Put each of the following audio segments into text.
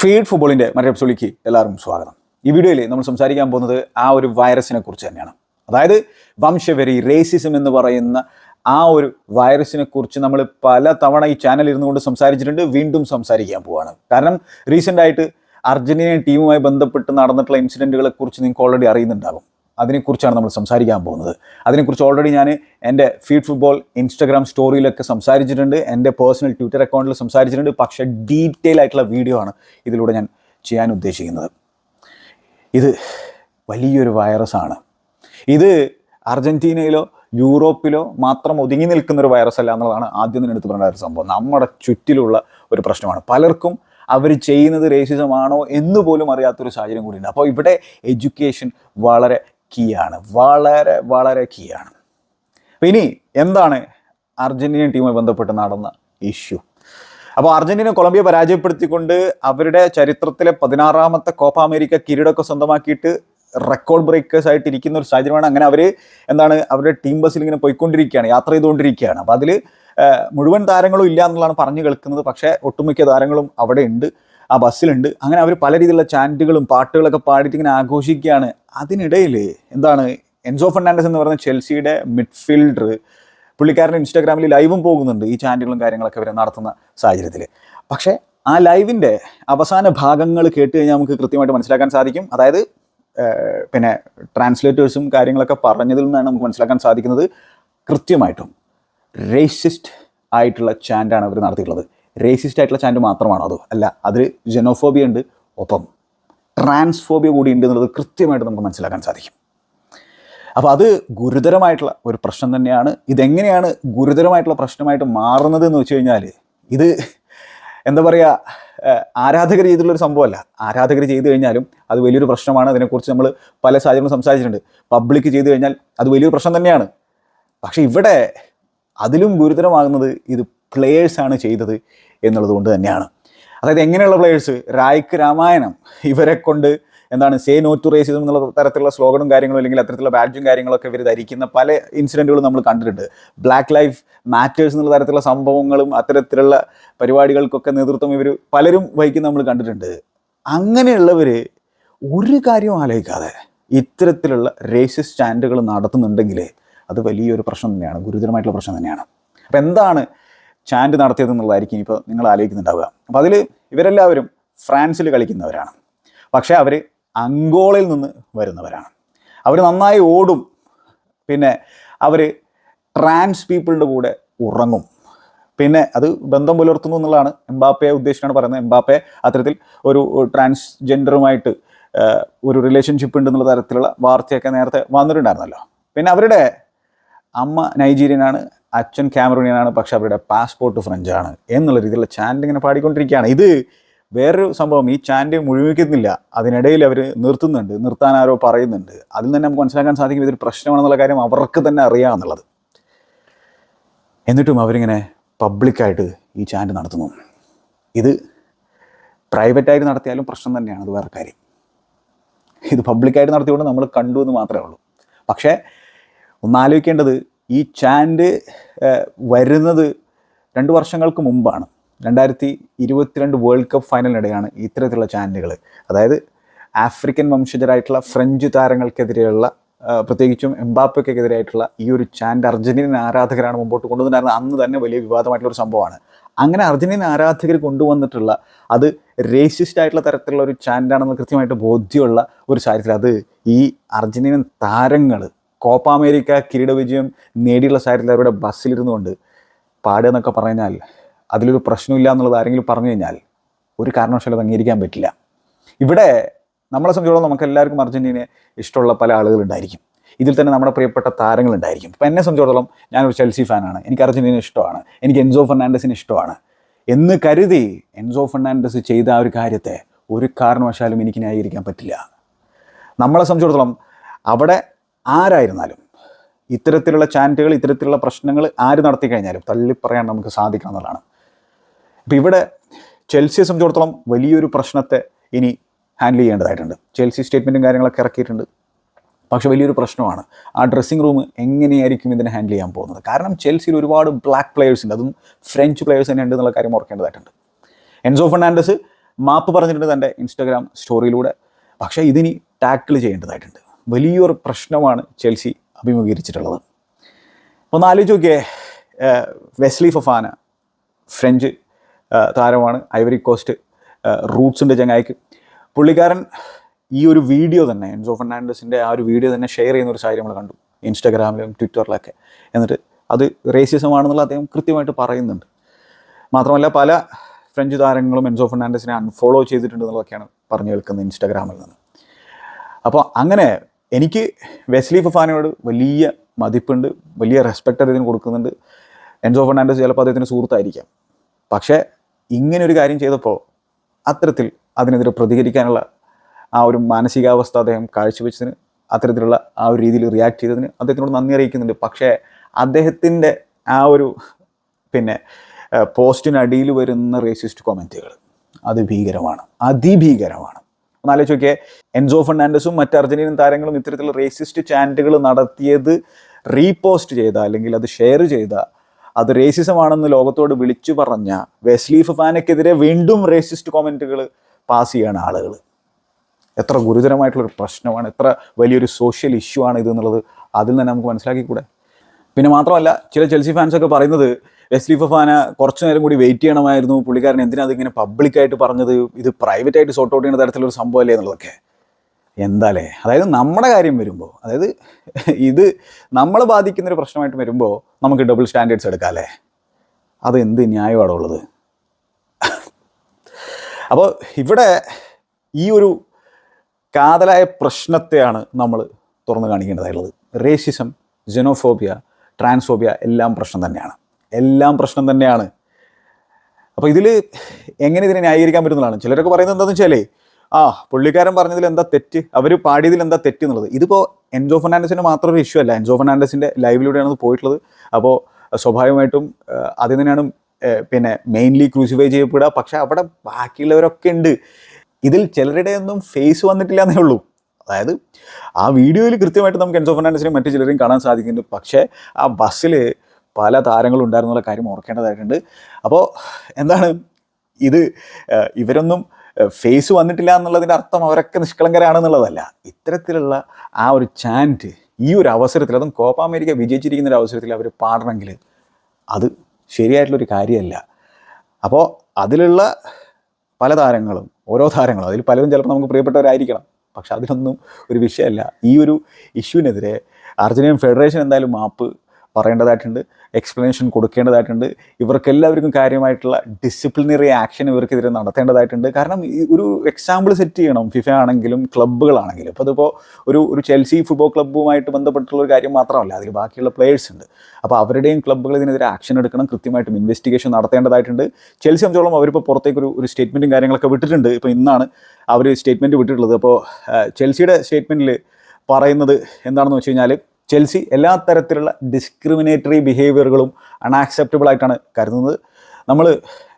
Feed ഫുട്ബോളിന്റെ മറ്റൊരു എപ്പിസോഡിലേക്ക് എല്ലാവർക്കും സ്വാഗതം. ഈ വീഡിയോയിൽ നമ്മൾ സംസാരിക്കാൻ പോകുന്നത് ആ ഒരു വൈറസിനെ കുറിച്ച് തന്നെയാണ്. അതായത് വംശവരി റേസിസം എന്ന് പറയുന്ന ആ ഒരു വൈറസിനെ കുറിച്ച് നമ്മൾ പല തവണ ഈ ചാനൽ ഇരുന്നുകൊണ്ട് സംസാരിച്ചിട്ടുണ്ട്. വീണ്ടും സംസാരിക്കാൻ പോവാണ്. കാരണം റീസെന്റ് ആയിട്ട് അർജന്റീന ടീമുമായി ബന്ധപ്പെട്ട് നടന്നിട്ടുള്ള ഇൻസിഡന്റുകളെ കുറിച്ച് നിങ്ങൾക്ക് ഓൾറെഡി അറിയുന്നുണ്ടാകും. അതിനെക്കുറിച്ചാണ് നമ്മൾ സംസാരിക്കാൻ പോകുന്നത്. അതിനെക്കുറിച്ച് ഓൾറെഡി ഞാൻ എന്റെ ഫീഡ് ഫുട്ബോൾ ഇൻസ്റ്റാഗ്രാം സ്റ്റോറിയിലൊക്കെ സംസാരിച്ചിട്ടുണ്ട്. എന്റെ പേഴ്സണൽ ട്വിറ്റർ അക്കൗണ്ടിൽ സംസാരിച്ചിട്ടുണ്ട്. പക്ഷേ ഡീറ്റെയിൽ ആയിട്ടുള്ള വീഡിയോ ആണ് ഇതിലൂടെ ഞാൻ ചെയ്യാൻ ഉദ്ദേശിക്കുന്നത്. ഇത് വലിയൊരു വൈറസാണ് ഇത് അർജന്റീനയിലോ യൂറോപ്പിലോ മാത്രം ഒതുങ്ങി നിൽക്കുന്ന ഒരു വൈറസ് അല്ല എന്നുള്ളതാണ് ആദ്യം തന്നെ എടുത്തു പറയേണ്ട ഒരു സംഭവം. നമ്മുടെ ചുറ്റിലുള്ള ഒരു പ്രശ്നമാണ്. പലർക്കും അവർ ചെയ്യുന്നത് റേസിസമാണോ എന്ന് പോലും അറിയാത്തൊരു സാഹചര്യം കൂടിയുണ്ട്. അപ്പോൾ ഇവിടെ എഡ്യൂക്കേഷൻ വളരെ കീ ആണ് വളരെ വളരെ കീ ആണ് ഇനി എന്താണ് അർജന്റീനിയൻ ടീമുമായി ബന്ധപ്പെട്ട് നടന്ന ഇഷ്യൂ? അപ്പോൾ അർജന്റീന കൊളംബിയ പരാജയപ്പെടുത്തിക്കൊണ്ട് അവരുടെ ചരിത്രത്തിലെ പതിനാറാമത്തെ കോപ്പ അമേരിക്ക കിരീടമൊക്കെ സ്വന്തമാക്കിയിട്ട് റെക്കോർഡ് ബ്രേക്കേഴ്സ് ആയിട്ട് ഇരിക്കുന്ന ഒരു സാഹചര്യമാണ് അങ്ങനെ അവർ എന്താണ് അവരുടെ ടീം ബസ്സിൽ ഇങ്ങനെ പോയിക്കൊണ്ടിരിക്കുകയാണ് യാത്ര ചെയ്തുകൊണ്ടിരിക്കുകയാണ്. അപ്പോൾ അതിൽ മുഴുവൻ താരങ്ങളും ഇല്ല എന്നുള്ളതാണ് പറഞ്ഞു കേൾക്കുന്നത്. പക്ഷേ ഒട്ടുമിക്ക താരങ്ങളും അവിടെ ഉണ്ട്. ആ ബസ്സിലുണ്ട്. അങ്ങനെ അവർ പല രീതിയിലുള്ള ചാന്റുകളും പാട്ടുകളൊക്കെ പാടിയിട്ട് ഇങ്ങനെ ആഘോഷിക്കുകയാണ്. അതിനിടയിൽ എന്താണ് എൻസോ ഫെർണാണ്ടസ് എന്ന് പറയുന്ന ചെൽസിയുടെ മിഡ്ഫീൽഡർ പുള്ളിക്കാരൻ ഇൻസ്റ്റാഗ്രാമിൽ ലൈവും പോകുന്നുണ്ട് ഈ ചാനലുകളും കാര്യങ്ങളൊക്കെ ഇവരെ നടത്തുന്ന സാഹചര്യത്തിൽ പക്ഷേ ആ ലൈവിന്റെ അവസാന ഭാഗങ്ങൾ കേട്ട് കഴിഞ്ഞാൽ നമുക്ക് കൃത്യമായിട്ട് മനസ്സിലാക്കാൻ സാധിക്കും. അതായത് പിന്നെ ട്രാൻസ്ലേറ്റേഴ്സും കാര്യങ്ങളൊക്കെ പറഞ്ഞതിൽ നിന്നാണ് നമുക്ക് മനസ്സിലാക്കാൻ സാധിക്കുന്നത്. കൃത്യമായിട്ടും റേസിസ്റ്റ് ആയിട്ടുള്ള ചാൻഡാണ് അവർ നടത്തിയിട്ടുള്ളത്. റേസിസ്റ്റ് ആയിട്ടുള്ള ചാന്റ് മാത്രമാണോ അതോ? അല്ല അതിൽ ജെനോഫോബിയ ഉണ്ട്. ഒപ്പം ട്രാൻസ്ഫോബിയ കൂടി ഉണ്ട് എന്നുള്ളത് കൃത്യമായിട്ട് നമുക്ക് മനസ്സിലാക്കാൻ സാധിക്കും. അപ്പോൾ അത് ഗുരുതരമായിട്ടുള്ള ഒരു പ്രശ്നം തന്നെയാണ്. ഇതെങ്ങനെയാണ് ഗുരുതരമായിട്ടുള്ള പ്രശ്നമായിട്ട് മാറുന്നത് എന്ന് വെച്ച് കഴിഞ്ഞാൽ ഇത് എന്താ പറയുക ആരാധകർ ചെയ്തിട്ടുള്ളൊരു സംഭവമല്ല. ആരാധകർ ചെയ്തു കഴിഞ്ഞാലും അത് വലിയൊരു പ്രശ്നമാണ്. അതിനെക്കുറിച്ച് നമ്മൾ പല സാഹചര്യങ്ങളും സംസാരിച്ചിട്ടുണ്ട്. പബ്ലിക് ചെയ്തു കഴിഞ്ഞാൽ അത് വലിയൊരു പ്രശ്നം തന്നെയാണ്. പക്ഷേ ഇവിടെ അതിലും ഗുരുതരമാകുന്നത് ഇത് പ്ലേയേഴ്സാണ് ചെയ്തത് എന്നുള്ളത് കൊണ്ട് തന്നെയാണ്. അതായത് എങ്ങനെയുള്ള പ്ലേയേഴ്സ് രായ്ക്ക് രാമായണം ഇവരെ കൊണ്ട് എന്താണ് സേ നോ ടു റേസിസം എന്നുള്ള തരത്തിലുള്ള സ്ലോഗനും കാര്യങ്ങളും അല്ലെങ്കിൽ അത്തരത്തിലുള്ള ബാഡ്ജും കാര്യങ്ങളൊക്കെ ഇവർ ധരിക്കുന്ന പല ഇൻസിഡന്റുകളും നമ്മൾ കണ്ടിട്ടുണ്ട്. ബ്ലാക്ക് ലൈഫ് മാറ്റേഴ്സ് എന്നുള്ള തരത്തിലുള്ള സംഭവങ്ങളും അത്തരത്തിലുള്ള പരിപാടികൾക്കൊക്കെ നേതൃത്വം ഇവർ പലരും വഹിക്കുന്ന നമ്മൾ കണ്ടിട്ടുണ്ട്. അങ്ങനെയുള്ളവർ ഒരു കാര്യവും ആലോചിക്കാതെ ഇത്തരത്തിലുള്ള റേസിസ്റ്റ് സ്റ്റാൻഡുകൾ നടത്തുന്നുണ്ടെങ്കിൽ അത് വലിയൊരു പ്രശ്നം തന്നെയാണ്. ഗുരുതരമായിട്ടുള്ള പ്രശ്നം തന്നെയാണ്. അപ്പോൾ എന്താണ് ചാൻഡ് നടത്തിയത് എന്നുള്ളതായിരിക്കും ഇപ്പോൾ നിങ്ങൾ ആലോചിക്കുന്നുണ്ടാവുക. അപ്പോൾ അതിൽ ഇവരെല്ലാവരും ഫ്രാൻസിൽ കളിക്കുന്നവരാണ്. പക്ഷേ അവർ അങ്കോളയിൽ നിന്ന് വരുന്നവരാണ്. അവർ നന്നായി ഓടും. പിന്നെ അവർ ട്രാൻസ് പീപ്പിളിന്റെ കൂടെ ഉറങ്ങും. പിന്നെ അത് ബന്ധം പുലർത്തുന്നു എന്നുള്ളതാണ് എംബാപ്പയെ ഉദ്ദേശിച്ചാണ് പറയുന്നത്. എംബാപ്പെ അത്തരത്തിൽ ഒരു ട്രാൻസ്ജെൻഡറുമായിട്ട് ഒരു റിലേഷൻഷിപ്പ് ഉണ്ട് എന്നുള്ള തരത്തിലുള്ള വാർത്തയൊക്കെ നേരത്തെ വന്നിട്ടുണ്ടായിരുന്നല്ലോ. പിന്നെ അവരുടെ അമ്മ നൈജീരിയനാണ്. അച്ഛൻ ക്യാമറൂണിയനാണ് പക്ഷെ അവരുടെ പാസ്പോർട്ട് ഫ്രഞ്ചാണ് എന്നുള്ള രീതിയിലുള്ള ചാൻഡ് ഇങ്ങനെ പാടിക്കൊണ്ടിരിക്കുകയാണ്. ഇത് വേറൊരു സംഭവം ഈ ചാൻഡ് മുഴുമിക്കുന്നില്ല. അതിനിടയിൽ അവർ നിർത്തുന്നുണ്ട് നിർത്താൻ ആരോ പറയുന്നുണ്ട്. അതിൽ തന്നെ നമുക്ക് മനസ്സിലാക്കാൻ സാധിക്കും ഇതൊരു പ്രശ്നമാണെന്നുള്ള കാര്യം അവർക്ക് തന്നെ അറിയാമെന്നുള്ളത്. എന്നിട്ടും അവരിങ്ങനെ പബ്ലിക്കായിട്ട് ഈ ചാൻഡ് നടത്തുന്നു. ഇത് പ്രൈവറ്റായിട്ട് നടത്തിയാലും പ്രശ്നം തന്നെയാണ് അത് വേറെ കാര്യം. ഇത് പബ്ലിക്കായിട്ട് നടത്തിക്കൊണ്ട് നമ്മൾ കണ്ടു എന്ന് മാത്രമേ ഉള്ളൂ. പക്ഷേ ഒന്നാലോചിക്കേണ്ടത് ഈ ചാൻഡ് വരുന്നത് രണ്ട് വർഷങ്ങൾക്ക് മുമ്പാണ്. രണ്ടായിരത്തി ഇരുപത്തിരണ്ട് വേൾഡ് കപ്പ് ഫൈനലിനിടെയാണ് ഇത്തരത്തിലുള്ള ചാൻഡുകൾ അതായത് ആഫ്രിക്കൻ വംശജരായിട്ടുള്ള ഫ്രഞ്ച് താരങ്ങൾക്കെതിരെയുള്ള പ്രത്യേകിച്ചും എംബാപ്പയ്ക്കെതിരായിട്ടുള്ള ഈ ഒരു ചാൻഡ് അർജന്റീനൻ ആരാധകരാണ് മുമ്പോട്ട് കൊണ്ടുവന്നിരുന്നത് അന്ന് തന്നെ വലിയ വിവാദമായിട്ടുള്ള ഒരു സംഭവമാണ്. അങ്ങനെ അർജന്റീനൻ ആരാധകർ കൊണ്ടുവന്നിട്ടുള്ള അത് റേസിസ്റ്റ് ആയിട്ടുള്ള തരത്തിലുള്ള ഒരു ചാൻഡാണെന്ന് കൃത്യമായിട്ട് ബോധ്യമുള്ള ഒരു സാഹചര്യത്തിൽ അത് ഈ അർജന്റീനൻ താരങ്ങൾ കോപ്പ അമേരിക്ക കിരീട വിജയം നേടിയുള്ള സാഹചര്യത്തിൽ അവരുടെ ബസ്സിലിരുന്നുകൊണ്ട് പാടുക എന്നൊക്കെ പറഞ്ഞാൽ അതിലൊരു പ്രശ്നമില്ല എന്നുള്ളത് ആരെങ്കിലും പറഞ്ഞു കഴിഞ്ഞാൽ ഒരു കാരണവശാലും അംഗീകരിക്കാൻ പറ്റില്ല. ഇവിടെ നമ്മളെ സംബന്ധിച്ചോളം നമുക്ക് എല്ലാവർക്കും അർജന്റീനയെ ഇഷ്ടമുള്ള പല ആളുകളുണ്ടായിരിക്കും ഇതിൽ തന്നെ നമ്മുടെ പ്രിയപ്പെട്ട താരങ്ങളുണ്ടായിരിക്കും ഇപ്പം എന്നെ സംബന്ധിച്ചിടത്തോളം ഞാനൊരു ചെൽസി ഫാനാണ്. എനിക്ക് അർജന്റീന ഇഷ്ടമാണ്. എനിക്ക് എൻസോ ഫെർണാണ്ടസിന് ഇഷ്ടമാണ്. എന്ന് കരുതി എൻസോ ഫെർണാണ്ടസ് ചെയ്ത ആ ഒരു കാര്യത്തെ ഒരു കാരണവശാലും എനിക്ക് ന്യായീകരിക്കാൻ പറ്റില്ല. നമ്മളെ സംബന്ധിച്ചിടത്തോളം അവിടെ ആരായിരുന്നാലും ഇത്തരത്തിലുള്ള ചാനറ്റുകൾ ഇത്തരത്തിലുള്ള പ്രശ്നങ്ങൾ ആര് നടത്തി കഴിഞ്ഞാലും തള്ളി പറയാൻ നമുക്ക് സാധിക്കണം എന്നുള്ളതാണ് അപ്പോൾ ഇവിടെ ചെൽസിയെ സംബന്ധിച്ചിടത്തോളം വലിയൊരു പ്രശ്നത്തെ ഇനി ഹാൻഡിൽ ചെയ്യേണ്ടതായിട്ടുണ്ട്. ചെൽസി സ്റ്റേറ്റ്മെന്റും കാര്യങ്ങളൊക്കെ ഇറക്കിയിട്ടുണ്ട്. പക്ഷേ വലിയൊരു പ്രശ്നമാണ്. ആ ഡ്രസ്സിംഗ് റൂം എങ്ങനെയായിരിക്കും ഇതിനെ ഹാൻഡിൽ ചെയ്യാൻ പോകുന്നത്? കാരണം ചെൽസിയിൽ ഒരുപാട് ബ്ലാക്ക് പ്ലെയേഴ്സ് ഉണ്ട്. അതും ഫ്രഞ്ച് പ്ലെയേഴ്സ് തന്നെ ഉണ്ട് എന്നുള്ള കാര്യം ഓർക്കേണ്ടതായിട്ടുണ്ട്. എൻസോ ഫെർണാണ്ടസ് മാപ്പ് പറഞ്ഞിട്ടുണ്ട് തന്റെ ഇൻസ്റ്റാഗ്രാം സ്റ്റോറിയിലൂടെ. പക്ഷേ ഇതിനി ടാക്കിൾ ചെയ്യേണ്ടതായിട്ടുണ്ട്. വലിയൊരു പ്രശ്നമാണ് ചെൽസി അഭിമുഖീകരിച്ചിട്ടുള്ളത്. ഒന്ന് ആലോചിച്ച് നോക്കിയേ വെസ്ലി ഫഫാന ഫ്രഞ്ച് താരമാണ് ഐവറി കോസ്റ്റ് റൂട്ട്സിന്റെ ചങ്ങായിക്ക്. പുള്ളിക്കാരൻ ഈ ഒരു വീഡിയോ തന്നെ എൻസോ ഫെർണാണ്ടസിന്റെ ആ ഒരു വീഡിയോ തന്നെ ഷെയർ ചെയ്യുന്ന ഒരു സാഹചര്യം നമ്മൾ കണ്ടു ഇൻസ്റ്റാഗ്രാമിലും ട്വിറ്ററിലൊക്കെ. എന്നിട്ട് അത് റേസിസമാണെന്നുള്ള അദ്ദേഹം കൃത്യമായിട്ട് പറയുന്നുണ്ട്. മാത്രമല്ല പല ഫ്രഞ്ച് താരങ്ങളും എൻസോ ഫെർണാണ്ടസിനെ അൺഫോളോ ചെയ്തിട്ടുണ്ട് എന്നുള്ളതൊക്കെയാണ് പറഞ്ഞു കേൾക്കുന്നത് ഇൻസ്റ്റാഗ്രാമിൽ നിന്ന്. അപ്പോൾ അങ്ങനെ എനിക്ക് വെസ്ലി ഫഫാനയോട് വലിയ മതിപ്പുണ്ട് വലിയ റെസ്പെക്റ്റ് അദ്ദേഹത്തിന് കൊടുക്കുന്നുണ്ട്. എൻസോ ഫെർണാണ്ടസ് ചിലപ്പോൾ അദ്ദേഹത്തിന് സുഹൃത്തായിരിക്കാം. പക്ഷേ ഇങ്ങനെ ഒരു കാര്യം ചെയ്തപ്പോൾ അത്തരത്തിൽ അതിനെതിരെ പ്രതികരിക്കാനുള്ള ആ ഒരു മാനസികാവസ്ഥ അദ്ദേഹം കാഴ്ചവെച്ചതിന് അത്തരത്തിലുള്ള ആ ഒരു രീതിയിൽ റിയാക്ട് ചെയ്തതിന് അദ്ദേഹത്തിനോട് നന്ദി അറിയിക്കുന്നുണ്ട്. പക്ഷേ അദ്ദേഹത്തിന്റെ ആ ഒരു പിന്നെ പോസ്റ്റിനടിയിൽ വരുന്ന റേസിസ്റ്റ് കൊമന്റുകൾ അത് ഭീകരമാണ്. അതിഭീകരമാണ്. ഒന്ന് ആലോചിച്ച് നോക്കിയേ എൻസോ ഫെർണാണ്ടസും മറ്റ് അർജന്റീനൻ താരങ്ങളും ഇത്തരത്തിലുള്ള റേസിസ്റ്റ് ചാന്റുകൾ നടത്തിയത് റീപോസ്റ്റ് ചെയ്ത അല്ലെങ്കിൽ അത് ഷെയർ ചെയ്ത. അത് റേസിസമാണെന്ന് ലോകത്തോട് വിളിച്ചു പറഞ്ഞ വെസ്ലി ഫാനക്കെതിരെ വീണ്ടും റേസിസ്റ്റ് കോമന്റുകൾ പാസ് ചെയ്യാണ് ആളുകൾ. എത്ര ഗുരുതരമായിട്ടുള്ളൊരു പ്രശ്നമാണ്. എത്ര വലിയൊരു സോഷ്യൽ ഇഷ്യൂ ആണ് ഇത് എന്നുള്ളത് അതിൽ തന്നെ നമുക്ക് മനസ്സിലാക്കിക്കൂടെ. പിന്നെ മാത്രമല്ല ചില ചെൽസി ഫാൻസ് ഒക്കെ പറയുന്നത് വെസ്ലി ഫഫാന കുറച്ചു നേരം കൂടി വെയിറ്റ് ചെയ്യണമായിരുന്നു. പുള്ളിക്കാരൻ എന്തിനാ അതിങ്ങനെ പബ്ലിക്കായിട്ട് പറഞ്ഞത്? ഇത് പ്രൈവറ്റ് ആയിട്ട് സോർട്ട് ഔട്ട് ചെയ്യുന്ന തരത്തിലൊരു സംഭവമല്ലേ എന്നുള്ളതൊക്കെ. എന്താലേ? അതായത് നമ്മുടെ കാര്യം വരുമ്പോൾ അതായത് ഇത് നമ്മളെ ബാധിക്കുന്ന ഒരു പ്രശ്നമായിട്ട് വരുമ്പോൾ നമുക്ക് ഡബിൾ സ്റ്റാൻഡേർഡ്സ് എടുക്കാം അല്ലേ? അത് എന്ത് ന്യായമാണോ ഉള്ളത്? അപ്പോൾ ഇവിടെ ഈ ഒരു കാതലായ പ്രശ്നത്തെയാണ് നമ്മൾ തുറന്നു കാണിക്കേണ്ടതായിട്ടുള്ളത് റേസിസം ജെനോഫോബിയ ട്രാൻസ്ഫോബിയ എല്ലാം പ്രശ്നം തന്നെയാണ്. എല്ലാം പ്രശ്നം തന്നെയാണ്. അപ്പോൾ ഇതിൽ എങ്ങനെ ഇതിനെ ന്യായീകരിക്കാൻ പറ്റുന്നതാണ്? ചിലരൊക്കെ പറയുന്നത് എന്താണെന്ന് വെച്ചാലേ ആ പുള്ളിക്കാരൻ പറഞ്ഞതിൽ എന്താ തെറ്റ്? അവർ പാടിയതിൽ എന്താ തെറ്റ് എന്നുള്ളത്. ഇതിപ്പോൾ എൻജോ ഫെർണാൻഡസിന് മാത്രം ഒരു ഇഷ്യൂ അല്ല. എൻജോ ഫെർണാണ്ടസിന്റെ ലൈവിലൂടെയാണ് അത് പോയിട്ടുള്ളത്. അപ്പോൾ സ്വാഭാവികമായിട്ടും ആദ്യം തന്നെയാണ് പിന്നെ മെയിൻലി ക്രൂസിഫൈ ചെയ്യപ്പെടുക. പക്ഷേ അവിടെ ബാക്കിയുള്ളവരൊക്കെ ഉണ്ട്. ഇതിൽ ചിലരുടെ ഒന്നും ഫേസ് വന്നിട്ടില്ല എന്നേ ഉള്ളൂ. അതായത് ആ വീഡിയോയിൽ കൃത്യമായിട്ട് നമുക്ക് എൻസോ ഫെർണാണ്ടസിനെയും മറ്റു ചിലരെയും കാണാൻ സാധിക്കുന്നുണ്ട്. പക്ഷേ ആ ബസ്സിൽ പല താരങ്ങളും ഉണ്ടായിരുന്നുള്ള കാര്യം ഓർക്കേണ്ടതായിട്ടുണ്ട്. അപ്പോൾ എന്താണ് ഇത്? ഇവരൊന്നും ഫേസ് വന്നിട്ടില്ല എന്നുള്ളതിന്റെ അർത്ഥം അവരൊക്കെ നിഷ്കളങ്കരാണെന്നുള്ളതല്ല. ഇത്തരത്തിലുള്ള ആ ഒരു ചാന്റ് ഈ ഒരു അവസരത്തിൽ അതും കോപ്പ അമേരിക്ക വിജയിച്ചിരിക്കുന്ന ഒരു അവസരത്തിൽ അവർ പാടണമെങ്കിൽ അത് ശരിയായിട്ടുള്ളൊരു കാര്യമല്ല. അപ്പോൾ അതിലുള്ള പല താരങ്ങളും ഓരോ താരങ്ങളും അതിൽ പലരും ചിലപ്പോൾ നമുക്ക് പ്രിയപ്പെട്ടവരായിരിക്കണം. പക്ഷെ അതിനൊന്നും ഒരു വിഷയമല്ല. ഈ ഒരു ഇഷ്യൂവിനെതിരെ അർജന്റീൻ ഫെഡറേഷൻ എന്തായാലും മാപ്പ് പറയേണ്ടതായിട്ടുണ്ട്. എക്സ്പ്ലനേഷൻ കൊടുക്കേണ്ടതായിട്ടുണ്ട്. ഇവർക്കെല്ലാവർക്കും കാര്യമായിട്ടുള്ള ഡിസിപ്ലിനറി ആക്ഷൻ ഇവർക്കെതിരെ നടത്തേണ്ടതായിട്ടുണ്ട്. കാരണം ഒരു എക്സാമ്പിൾ സെറ്റ് ചെയ്യണം. ഫിഫ ആണെങ്കിലും ക്ലബ്ബുകളാണെങ്കിലും അപ്പോൾ അതിപ്പോൾ ഒരു ഒരു ചെൽസി ഫുട്ബോൾ ക്ലബ്ബുമായിട്ട് ബന്ധപ്പെട്ടുള്ള ഒരു കാര്യം മാത്രമല്ല. അതിൽ ബാക്കിയുള്ള പ്ലേയേഴ്സ് ഉണ്ട്. അപ്പോൾ അവരുടെയും ക്ലബ്ബുകൾ ഇതിനെതിരെ ആക്ഷൻ എടുക്കണം. കൃത്യമായിട്ടും ഇൻവെസ്റ്റിഗേഷൻ നടത്തേണ്ടതായിട്ടുണ്ട്. ചെൽസി സംബന്ധിച്ചോളം അവരിപ്പോൾ പുറത്തേക്ക് ഒരു ഒരു സ്റ്റേറ്റ്മെന്റും കാര്യങ്ങളൊക്കെ വിട്ടിട്ടുണ്ട്. ഇപ്പോൾ ഇന്നാണ് അവർ സ്റ്റേറ്റ്മെന്റ് വിട്ടിട്ടുള്ളത്. അപ്പോൾ ചെൽസിയുടെ സ്റ്റേറ്റ്മെന്റിൽ പറയുന്നത് എന്താണെന്ന് വെച്ച് കഴിഞ്ഞാൽ ചെൽസി എല്ലാ തരത്തിലുള്ള ഡിസ്ക്രിമിനേറ്ററി ബിഹേവിയറുകളും അൺആക്സെപ്റ്റബിൾ ആയിട്ടാണ് കരുതുന്നത്. നമ്മൾ